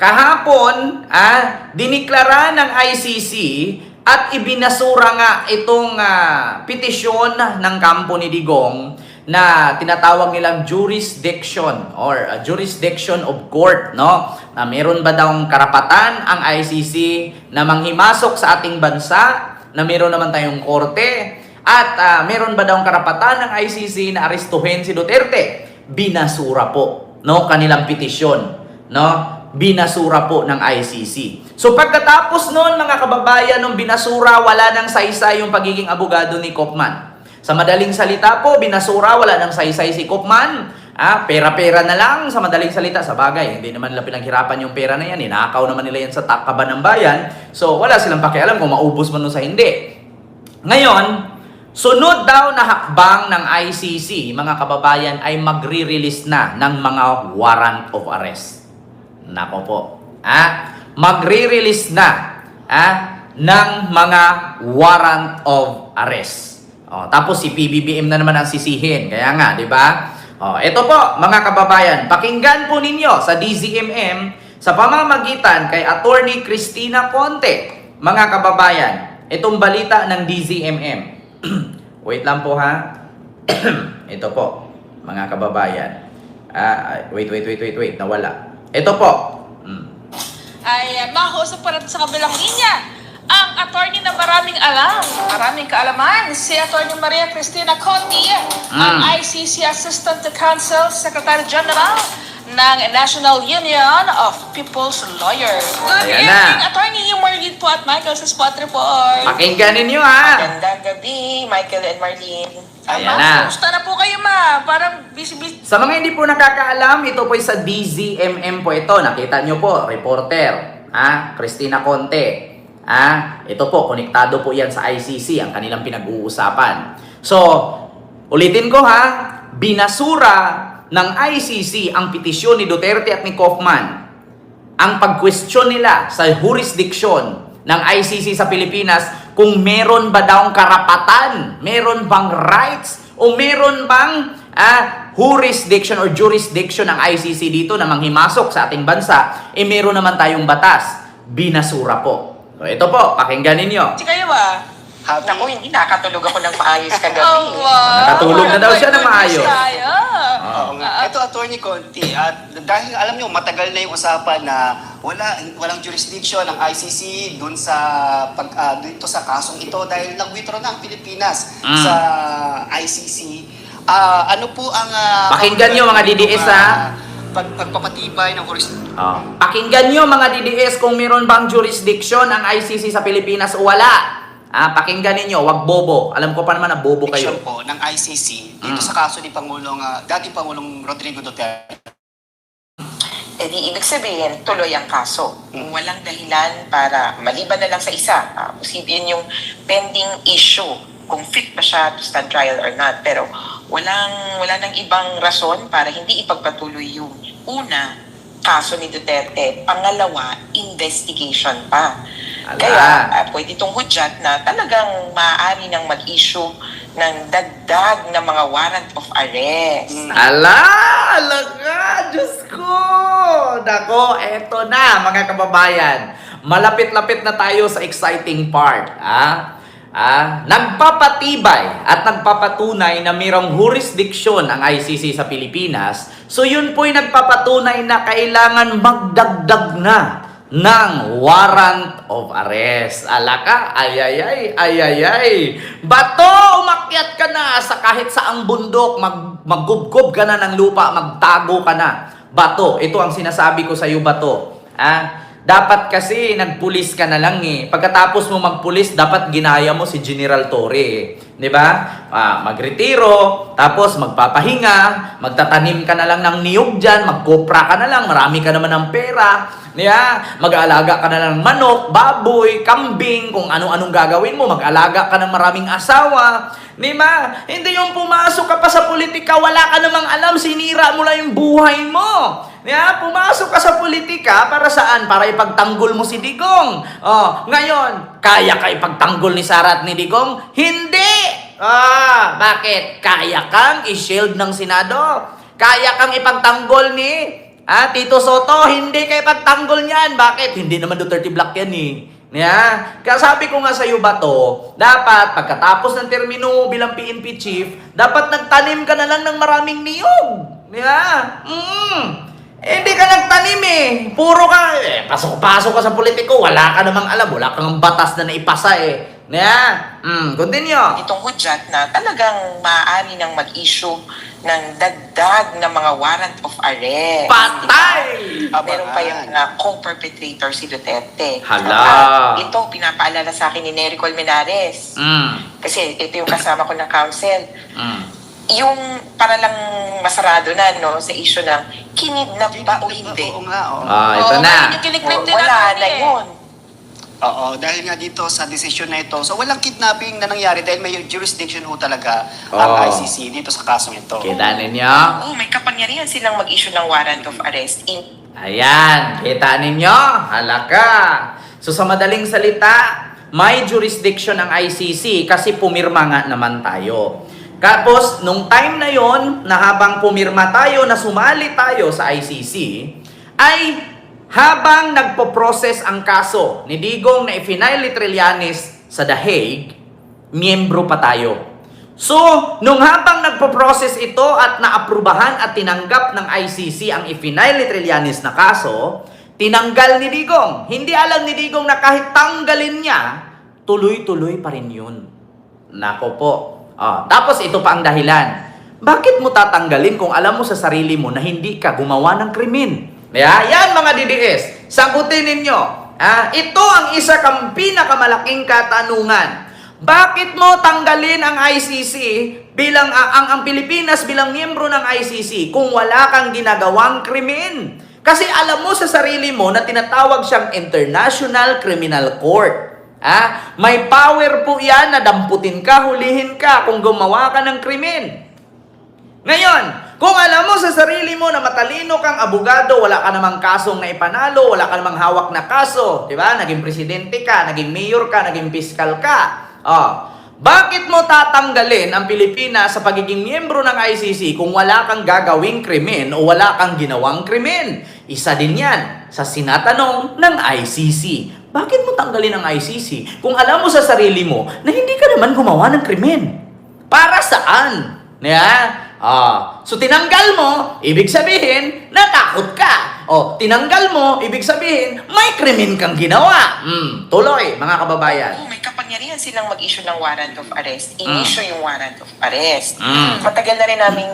kahapon, ah, diniklara ng ICC at ibinasura nga itong ah, petisyon ng kampo ni Digong na tinatawag nilang jurisdiction or ah, jurisdiction of court, no? Na meron ba daw karapatan ang ICC na manghimasok sa ating bansa na meron naman tayong korte at ah, meron ba daw karapatan ng ICC na arestuhin si Duterte? Binasura po, no? Kanilang petisyon, no? Binasura po ng ICC. So pagkatapos noon mga kababayan, nung binasura, wala nang saysay yung pagiging abogado ni Kopman. Sa madaling salita po, binasura, wala nang saysay si Kopman. Ah, pera-pera na lang sa madaling salita. Sa bagay, hindi naman nila pinaghirapan yung pera na yan. Ninakaw naman nila yan sa takaban ng bayan. So wala silang pakialam kung maubos man o sa hindi. Ngayon, sunod daw na hakbang ng ICC, mga kababayan, ay magre-release na ng mga warrant of arrest. Nako po. Ah, magre-release na ah, ng mga warrant of arrest. Oh, tapos si PBBM na naman ang sisihin. Kaya nga, di ba? Oh, ito po, mga kababayan, pakinggan po ninyo sa DZMM sa pamamagitan kay Attorney Christina Conte. Mga kababayan, itong balita ng DZMM. Wait lang po ha. ito po, mga kababayan. Ah, wait, wait, wait, wait, wait, nawala. Ito po. Mm. ay makausap pa natin sa kabilang linya ang attorney na maraming alam, maraming kaalaman, si Attorney Maria Cristina Conti, ang Mm. ICC Assistant to Counsel Secretary General ng National Union of People's Lawyers. Good Ayan evening, na. Attorney Marlene po at Michael sa Spot Report. Pakinggan ninyo ha. Magandang gabi, Michael and Marlene. Ayan Ama, na. Kumusta na? Parang busy-busy. Sa mga hindi po nakakaalam, ito po sa DZMM po ito. Nakita nyo po, reporter, ha? Christina Conte. Ha? Ito po, konektado po yan sa ICC, ang kanilang pinag-uusapan. So, ulitin ko ha, binasura ng ICC ang petisyon ni Duterte at ni Kaufman. Ang pag-question nila sa jurisdiction ng ICC sa Pilipinas kung meron ba daw karapatan, meron bang rights, o meron bang ah, jurisdiction or jurisdiction ng ICC dito na manghimasok sa ating bansa, eh meron naman tayong batas. Binasura po. So, ito po, pakinggan ninyo. Si ba? Naku, hindi nakatulog ako ng maayos kagabi. Oh, wow. Nakatulog na daw siya ng maayos. Tayo. Oo nga. Ito, Attorney Conti, at dahil alam nyo, matagal na yung usapan na wala, walang jurisdiction ng ICC dun sa pag, ah, dito sa kasong ito dahil nag-withdraw na ang Pilipinas Mm. sa ICC. Ah, ano po ang... ah, Pakinggan nyo, mga DDS, ah, ha? Pag, pagpapatibay ng jurisdiction. Oh. Pakinggan nyo mga DDS kung meron bang jurisdiction ang ICC sa Pilipinas o wala. Ah, pakinggan ninyo, wag bobo. Alam ko pa naman na bobo kayo. po ng ICC Mm. dito sa kaso ni Pangulong, ah, dating Pangulong Rodrigo Duterte. Eh di ibig sabihin, tuloy ang kaso. Walang dahilan para maliban na lang sa isa. Uh, posible yun yung pending issue kung fit ba siya to stand trial or not. Pero walang, wala nang ibang rason para hindi ipagpatuloy yung una, kaso ni Duterte. Pangalawa, investigation pa. Ala. Kaya uh, pwede itong hudyat na talagang maaari nang mag-issue ng dagdag na mga warrant of arrest. Ala! Alaga! Diyos ko! Nako, eto na mga kababayan. Malapit-lapit na tayo sa exciting part. Ah? Ah, nagpapatibay at nagpapatunay na mayroong jurisdiction ang ICC sa Pilipinas. So yun po'y nagpapatunay na kailangan magdagdag na ng warrant of arrest. Alaka, ayayay, ayayay. Bato, umakyat ka na sa kahit saang bundok, mag, maggubgob ka na ng lupa, magtago ka na. Bato, ito ang sinasabi ko sa iyo, Bato. Ah, dapat kasi nagpulis ka na lang eh. Pagkatapos mo magpulis, dapat ginaya mo si General Torre eh. 'Di ba? Ah, magretiro, tapos magpapahinga, magtatanim ka na lang ng niyog diyan, magkopra ka na lang, marami ka naman ng pera. Yeah, mag-aalaga ka na lang ng manok, baboy, kambing, kung ano-anong gagawin mo, mag-alaga ka ng maraming asawa. Di ba? Hindi yung pumasok ka pa sa politika, wala ka namang alam, sinira mo lang yung buhay mo. Yeah, pumasok ka sa politika para saan? Para ipagtanggol mo si Digong. Oh, ngayon, kaya ka ipagtanggol ni Sara at ni Digong? Hindi! Ah, bakit? Kaya kang i-shield ng Senado? Kaya kang ipagtanggol ni Ah, Tito Soto, hindi kayo pagtanggol niyan. Bakit? Hindi naman Duterte Black yan eh. Yeah. Kaya sabi ko nga sa iyo ba to, dapat pagkatapos ng termino bilang PNP chief, dapat nagtanim ka na lang ng maraming niyog. Yeah. Mm. Eh, hindi ka nagtanim eh. Puro ka, eh, pasok-pasok ka sa politiko, wala ka namang alam, wala kang batas na naipasa eh. Yeah. Mm, continue. itong hudyat na talagang maaari nang mag-issue ng dagdag na mga warrant of arrest. Patay! Uh, meron pa yung uh, co-perpetrator si Duterte. Hala. At ito, pinapaalala sa akin ni Nery Colmenares. Mm. Kasi ito yung kasama ko ng council. Mm. Yung para lang masarado na no sa issue ng kinidnap ba o hindi. Oo nga, oo. Ah, ito Oo, na. yun yung kiniklaim din Wala na eh. Oo, dahil nga dito sa desisyon na ito, so walang kidnapping na nangyari dahil may jurisdiction ho talaga ang Oo. ICC dito sa kasong ito. Kita ninyo? Oo, may kapangyarihan silang mag-issue ng warrant of arrest in Ayan, kita ninyo? Halaka. So sa madaling salita, may jurisdiction ang ICC kasi pumirma nga naman tayo. Tapos, nung time na yon na habang pumirma tayo, na sumali tayo sa ICC, ay habang nagpo-process ang kaso ni Digong na ifinail ni Trillanes sa The Hague, miyembro pa tayo. So, nung habang nagpo-process ito at naaprubahan at tinanggap ng ICC ang ifinail ni Trillanes na kaso, tinanggal ni Digong. Hindi alam ni Digong na kahit tanggalin niya, tuloy-tuloy pa rin yun. Nako po. Ah, tapos ito pa ang dahilan. Bakit mo tatanggalin kung alam mo sa sarili mo na hindi ka gumawa ng krimen? Yeah, yan mga DDS. Sagutin ninyo. Ah, ito ang isa kang pinakamalaking katanungan. Bakit mo tanggalin ang ICC bilang ah, ang ang Pilipinas bilang miyembro ng ICC kung wala kang ginagawang krimen? Kasi alam mo sa sarili mo na tinatawag siyang International Criminal Court. Ah, may power po 'yan na damputin ka, hulihin ka kung gumawa ka ng krimen. Ngayon, kung alam mo sa sarili mo na matalino kang abogado, wala ka namang kasong na ipanalo, wala ka namang hawak na kaso, di ba? Naging presidente ka, naging mayor ka, naging piskal ka. Oh, bakit mo tatanggalin ang Pilipinas sa pagiging miyembro ng ICC kung wala kang gagawing krimen o wala kang ginawang krimen? Isa din yan sa sinatanong ng ICC. Bakit mo tanggalin ang ICC kung alam mo sa sarili mo na hindi ka naman gumawa ng krimen? Para saan? Yeah? Ah, so tinanggal mo, ibig sabihin, natakot ka. O, tinanggal mo, ibig sabihin, may krimen kang ginawa. Hmm, tuloy, mga kababayan. Oo, may kapangyarihan silang mag-issue ng warrant of arrest. Mm. In-issue yung warrant of arrest. Mm. Matagal na rin namin,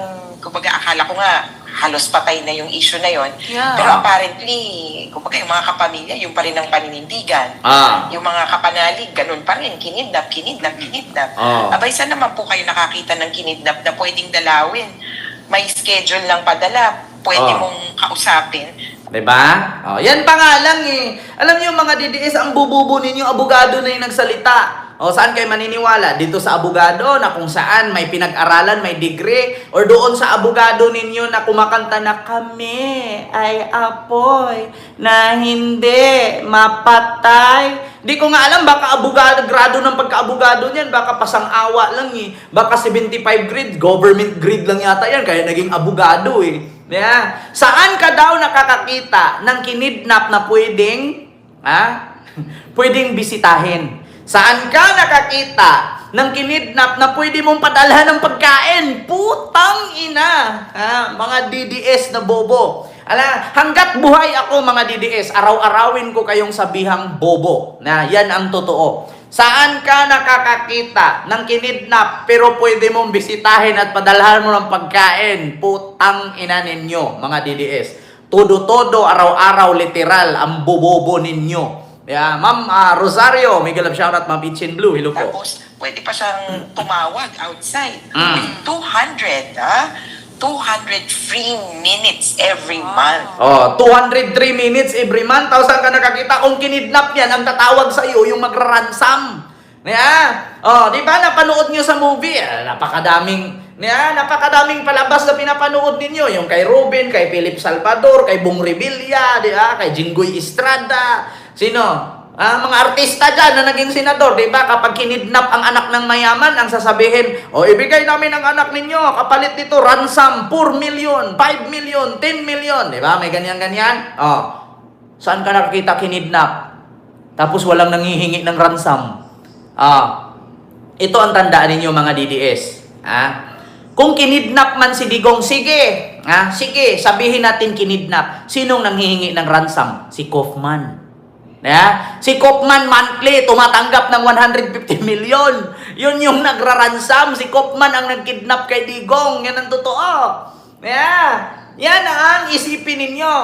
kumbaga akala ko nga, halos patay na yung issue na yon. Yeah. Pero apparently, kumbaga yung mga kapamilya, yung pa rin ang paninindigan. Ah. Yung mga kapanalig, ganun pa rin, kinidnap, kinidnap, kinidnap. Oh. Abay, saan naman po kayo nakakita ng kinidnap na pwedeng dalawin? May schedule lang padala, pwede Oh. mong kausapin. Diba? Oh, yan pa nga lang eh. Alam niyo mga DDS, ang bububo ninyo, abogado na yung nagsalita. O saan kayo maniniwala? Dito sa abogado na kung saan may pinag-aralan, may degree, or doon sa abogado ninyo na kumakanta na kami ay apoy na hindi mapatay. Di ko nga alam, baka abogado, grado ng pagka-abogado niyan, baka pasang-awa lang eh. Baka 75 grade, government grade lang yata yan, kaya naging abogado eh. Yeah. Saan ka daw nakakakita ng kinidnap na pwedeng, ha? pwedeng bisitahin? Saan ka nakakita ng kinidnap na pwede mong padalhan ng pagkain? Putang ina! Ha? Mga DDS na bobo. Ala, hanggat buhay ako mga DDS, araw-arawin ko kayong sabihang bobo. Na yan ang totoo. Saan ka nakakakita ng kinidnap pero pwede mong bisitahin at padalhan mo ng pagkain? Putang ina ninyo, mga DDS. Todo-todo, araw-araw, literal, ang bobobo ninyo. Yeah, Ma'am ah, Rosario, may galap shoutout, Ma'am Itchin Blue. Hello po. Tapos, pwede pa siyang tumawag outside. Mm. With 200, ha? 200 free minutes every month. Oh, 203 minutes every month. Tapos saan ka nakakita kung kinidnap yan, ang tatawag sa iyo yung magra-ransom. Yeah. Oh, di ba napanood niyo sa movie? Ah, napakadaming yeah, napakadaming palabas na pinapanood ninyo. Yung kay Ruben, kay Philip Salvador, kay Bong Revilla, di ba? Kay Jinggoy Estrada. Sino? Ah, mga artista dyan na naging senador, di ba? Kapag kinidnap ang anak ng mayaman, ang sasabihin, o ibigay namin ang anak ninyo, kapalit dito, ransom, 4 million, 5 million, 10 million, di ba? May ganyan-ganyan. Oh, saan ka nakakita kinidnap? Tapos walang nangihingi ng ransom. Ah, ito ang tandaan ninyo mga DDS. Ah, kung kinidnap man si Digong, sige. Ah, sige, sabihin natin kinidnap. Sinong nanghihingi ng ransom? Si Kaufman. Yeah? Si Kaufman monthly tumatanggap ng 150 million. Yun yung nagraransam. Si Kaufman ang nagkidnap kay Digong. Yan ang totoo. Yeah. Yan ang isipin ninyo.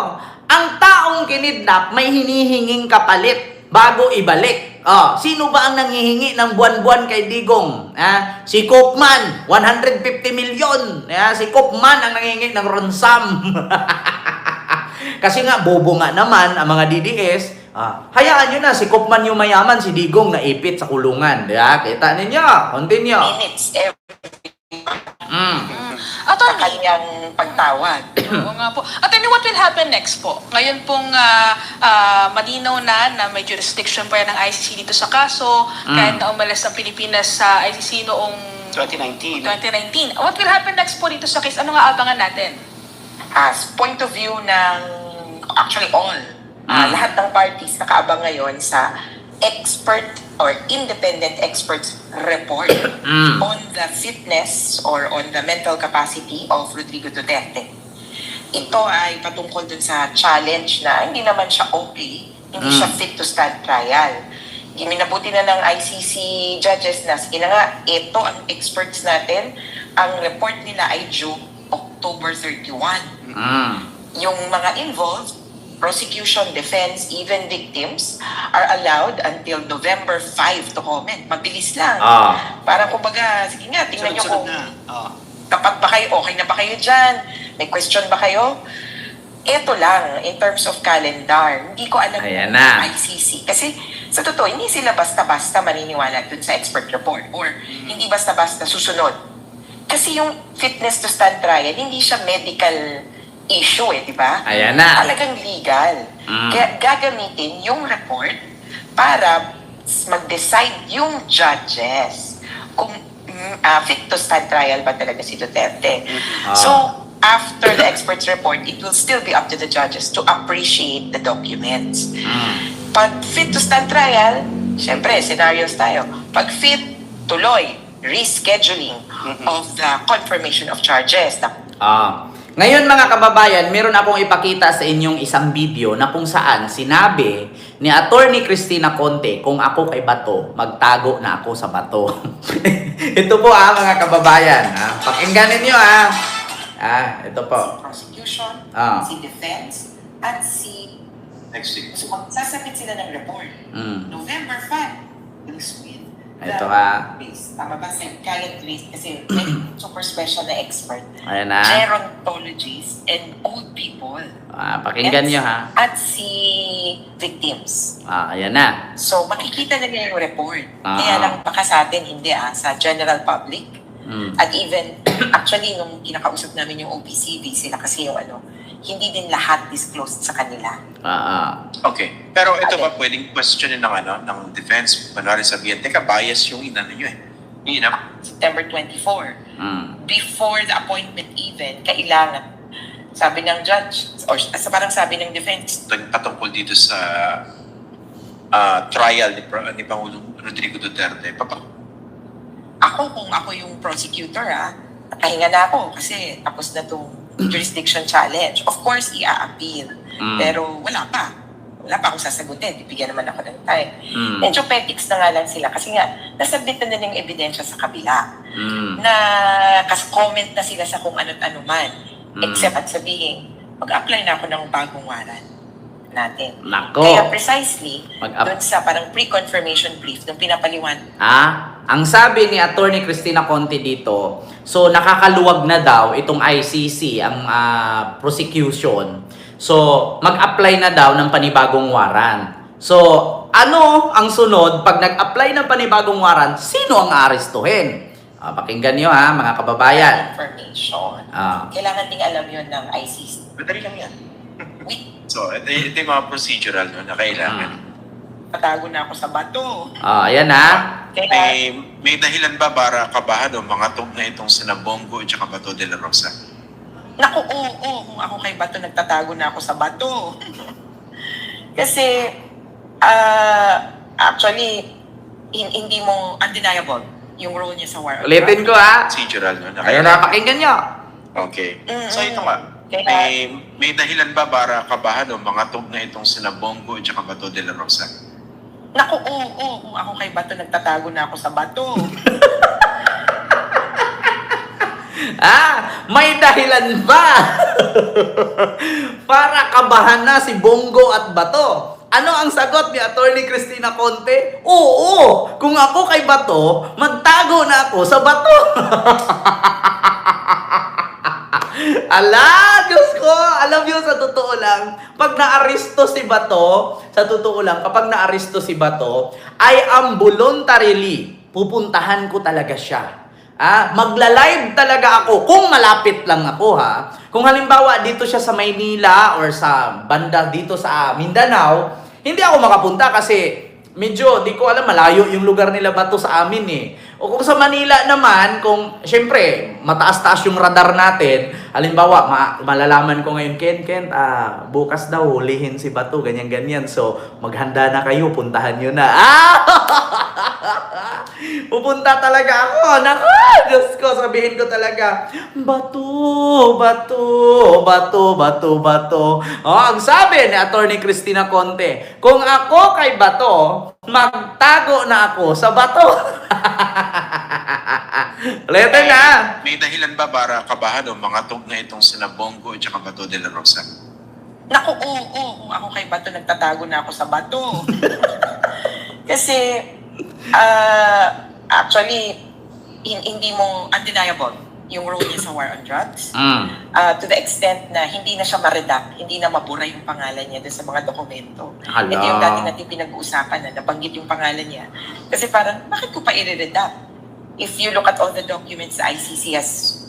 Ang taong kinidnap may hinihinging kapalit bago ibalik. Oh, sino ba ang nanghihingi ng buwan-buwan kay Digong? Ah, si Kaufman, 150 million. Yeah, si Kaufman ang nanghihingi ng ransom. Kasi nga, bobo nga naman ang mga DDS. Ah, hayaan nyo na, si Kopman yung mayaman, si Digong naipit sa kulungan. Diba? Kita ninyo. Continue. Minutes every Mm. sa Attorney, kanyang pagtawag. Oo nga po. Attorney, what will happen next po? Ngayon pong ah, ah, malinaw na na may jurisdiction pa yan ng ICC dito sa kaso, kahit na umalis ang Pilipinas sa ICC noong 2019. 2019. What will happen next po dito sa case? Ano nga abangan natin? as point of view ng actually all Mm. lahat ng parties nakaabang ngayon sa expert or independent experts report Mm. on the fitness or on the mental capacity of Rodrigo Duterte. Ito ay patungkol dun sa challenge na hindi naman siya okay, hindi Mm. siya fit to stand trial. Minabuti na ng ICC judges na, sige na nga, ito ang experts natin, ang report nila ay due October 31 Mm. yung mga involved, prosecution, defense, even victims, are allowed until November 5 to comment. Mabilis lang. Ah. Parang kumbaga, sige nga, tingnan nyo kung na. Oh. tapat ba kayo, okay na ba kayo dyan, may question ba kayo? Ito lang, in terms of calendar, hindi ko alam Ayan na. ICC. Kasi sa totoo, hindi sila basta-basta maniniwala dun sa expert report or hindi basta-basta susunod. Kasi yung fitness to stand trial, hindi siya medical issue eh, di ba? Ayan na. Talagang legal. Mm. Kaya gagamitin yung report para mag-decide yung judges kung ah, fit to stand trial ba talaga si Duterte. Ah. So, after the expert's report, it will still be up to the judges to appreciate the documents. Mm. Pag fit to stand trial, syempre, scenarios tayo. Pag fit, tuloy, rescheduling of the confirmation of charges. Ah. Ngayon mga kababayan, meron akong ipakita sa inyong isang video na kung saan sinabi ni Attorney Christina Conte, kung ako kay Bato, magtago na ako sa Bato. ito po ah mga kababayan. Ah. Pakinggan ninyo ah. Ah, ito po. si prosecution, Ah. si defense, at si... Next week. So, magsasabit sila ng report. Mm. November 5, brings with the Ito ah. base. Tama ba? Psychiatrist Grace kasi super special na expert. Ayan na. Gerontologists and old people. Ah, pakinggan nyo ha. At si victims. Ah, ayan na. So, makikita nila yung report. Ah. Kaya lang baka sa atin, hindi ah, sa general public. Mm. At even, actually, nung kinakausap namin yung OPCV, sila kasi yung ano, hindi din lahat disclosed sa kanila. Ah, ah. Okay. Pero ito ba pwedeng questionin ng ano, ng defense, kunwari sabihin, teka, bias yung inano nyo eh. Yung ina, September 24. Mm. Before the appointment even, kailangan, sabi ng judge, or sa parang sabi ng defense, patungkol dito sa ah, trial ni, ni Pangulong Rodrigo Duterte. Papa, ako kung ako yung prosecutor ah, pahinga na ako kasi tapos na tong jurisdiction challenge. Of course, i-appeal. Mm. Pero wala pa. Wala pa akong sasagutin. Bibigyan naman ako ng time. Mm. Medyo petics na nga lang sila kasi nga, nasabit na nila yung ebidensya sa kabila. Mm. Na kas comment na sila sa kung ano't ano man. Mm. Except at sabihin, mag-apply na ako ng bagong warrant natin. Nako. Kaya precisely, Mag-up- doon sa parang pre-confirmation brief, nung pinapaliwan, Ah, ang sabi ni Attorney Christina Conte dito, so nakakaluwag na daw itong ICC, ang ah, prosecution. So, mag-apply na daw ng panibagong warrant. So, ano ang sunod pag nag-apply ng panibagong warrant? Sino ang aarestuhin? Ah, pakinggan niyo ha, mga kababayan. information. Ah. Kailangan ding alam yun ng ICC. madali lang yan. So, ito, ito yung mga procedural no, na kailangan. Mm. Tatago na ako sa bato. Ah, ayan ha. Kaya, May, may dahilan ba para kabahan o mga tog na itong sina Bongo at saka Bato de la Rosa? naku, oo, oo, kung ako kay bato, nagtatago na ako sa bato. Kasi, ah, actually, hin- hindi mo undeniable yung role niya sa war on Ulitin ko ha. Procedural, no? Ayan na, pakinggan nyo. Okay. Mm, So ito mm. nga, Kaya- may, may dahilan ba para kabahan o mga tog na itong sina Bongo at saka Bato de la Rosa? Naku, oo, oo, kung ako kay bato, nagtatago na ako sa bato. Ah, may dahilan ba? Para kabahan na si Bongo at Bato. Ano ang sagot ni Attorney Cristina Conte? Oo, kung ako kay Bato, magtago na ako sa Bato. Ala, Diyos ko, alam niyo sa totoo lang, pag naaresto si Bato, sa totoo lang, kapag naaresto si Bato, I am voluntarily, pupuntahan ko talaga siya. Ah, magla-live talaga ako kung malapit lang ako ha. Kung halimbawa dito siya sa Maynila or sa banda dito sa Mindanao, hindi ako makapunta kasi medyo di ko alam malayo yung lugar nila ba to sa amin eh. O kung sa Manila naman, kung syempre mataas-taas yung radar natin, halimbawa ma- malalaman ko ngayon Ken Ken ah, bukas daw hulihin si Bato ganyan ganyan. So maghanda na kayo, puntahan niyo na. Ah! Pupunta talaga ako. Naku, Diyos ko, sabihin ko talaga, bato, bato, bato, bato, bato. Oh, ang sabi ni Attorney Cristina Conte, kung ako kay Bato, magtago na ako sa bato. Ulitin na. May dahilan ba para kabahan o mga tog na itong sina Bongo at saka Bato de la Rosa? Naku, oo, oo, kung ako kay bato, nagtatago na ako sa bato. Kasi, ah, actually, hin- hindi mo undeniable yung role niya sa war on drugs. Mm. Ah, to the extent na hindi na siya ma-redact, hindi na mabura yung pangalan niya doon sa mga dokumento. Hala. Ito yung dati natin pinag-uusapan na nabanggit yung pangalan niya. Kasi parang, bakit ko pa i-redact? If you look at all the documents, the ICC has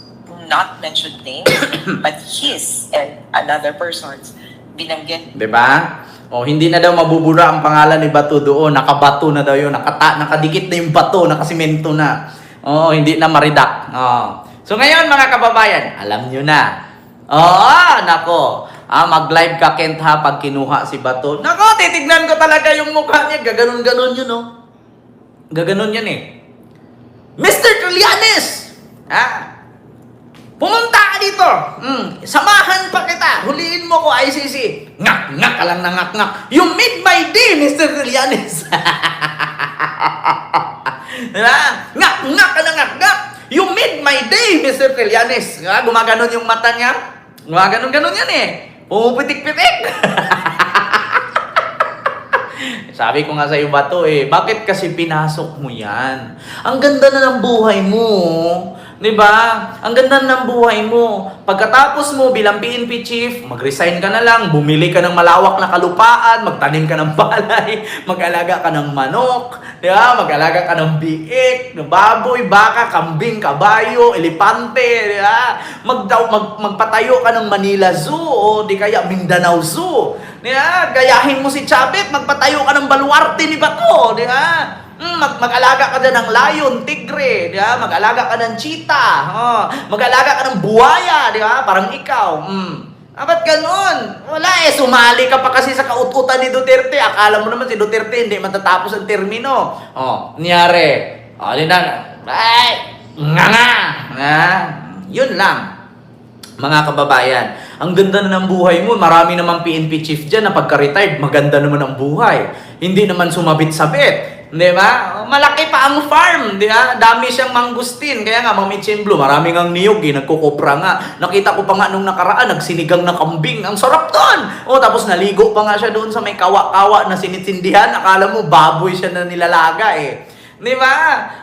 not mentioned names, but his and another person's binanggit 'Di ba? O hindi na daw mabubura ang pangalan ni Bato doon, nakabato na daw 'yon, nakata nakadikit na yung bato, nakasimento na. Oh, hindi na maridak. Oh. So ngayon mga kababayan, alam niyo na. Oo, nako. Ah, mag-live ka Kent ha pag kinuha si Bato. Nako, titignan ko talaga yung mukha niya, gaganon-ganon yun oh. Gaganon yan eh. Mr. Trillanes! Ah, Pumunta ka dito. Mm, samahan pa kita. Huliin mo ko ICC. Ngak, ngak ka lang na ngak, ngak. You made my day, Mr. Trillanes. diba? Ngak, ngak na ngak, ngak. You made my day, Mr. Trillanes. Ah, gumaganon yung mata niya. Gumaganon-ganon yan eh. Pumupitik-pitik. Sabi ko nga sa iyo ba to eh, bakit kasi pinasok mo yan? Ang ganda na ng buhay mo. 'Di ba? Ang ganda ng buhay mo. Pagkatapos mo bilang PNP chief, mag-resign ka na lang, bumili ka ng malawak na kalupaan, magtanim ka ng palay, mag-alaga ka ng manok, 'di ba? Mag-alaga ka ng biik, ng baboy, baka, kambing, kabayo, elepante, 'di ba? Mag, mag magpatayo ka ng Manila Zoo o di kaya Mindanao Zoo. Di ba? Gayahin mo si Chabit, magpatayo ka ng baluarte ni Bato, di ba? Mm, mag mag-alaga ka dyan ng lion, tigre, di ba? Mag-alaga ka ng cheetah, oh. mag-alaga ka ng buhaya, di ba? Parang ikaw. Mm. Ah, ba't ganun? Wala eh, sumali ka pa kasi sa kaututan ni Duterte. Akala mo naman si Duterte hindi matatapos ang termino. Oh, niyari. Oh, di na. Ay, nga nga. Ah, yun lang. Mga kababayan, ang ganda na ng buhay mo. Marami naman PNP chief dyan na pagka-retired, maganda naman ang buhay. Hindi naman sumabit-sabit. Di ba? Malaki pa ang farm, di ba? Dami siyang mangustin. Kaya nga, Mami Chimblo, maraming ang niyog, eh, nagkukupra nga. Nakita ko pa nga nung nakaraan, nagsinigang na kambing. Ang sarap doon! O, tapos naligo pa nga siya doon sa may kawa-kawa na sinitsindihan. Akala mo, baboy siya na nilalaga eh. Di ba?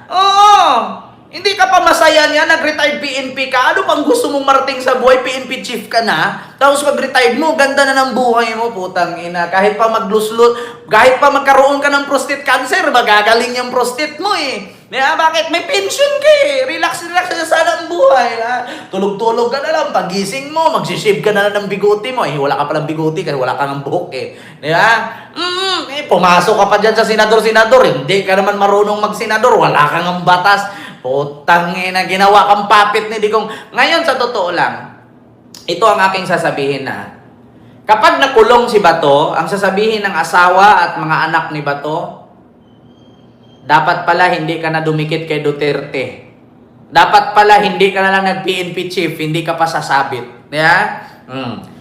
Oo! Hindi ka pa masaya niya, nag-retired PNP ka. Ano pang gusto mong marating sa buhay? PNP chief ka na. Tapos pag-retired mo, ganda na ng buhay mo, putang ina. Kahit pa magluslut, kahit pa magkaroon ka ng prostate cancer, magagaling yung prostate mo eh. Diba? Bakit? May pension ka eh. Relax, relax na sana ang buhay. Ha? Tulog-tulog ka na lang. Pagising mo, magsishave ka na lang ng biguti mo. Eh, wala ka palang biguti kasi wala ka ng buhok eh. Di ba? Mm, eh, pumasok ka pa dyan sa senador-senador, hindi ka naman marunong mag-senador, wala kang ang batas. Putang ina, ginawa kang papit ni Digong. Ngayon, sa totoo lang, ito ang aking sasabihin na, kapag nakulong si Bato, ang sasabihin ng asawa at mga anak ni Bato, dapat pala hindi ka na dumikit kay Duterte. Dapat pala hindi ka na lang nag-PNP chief, hindi ka pa sasabit. Yeah? Mm.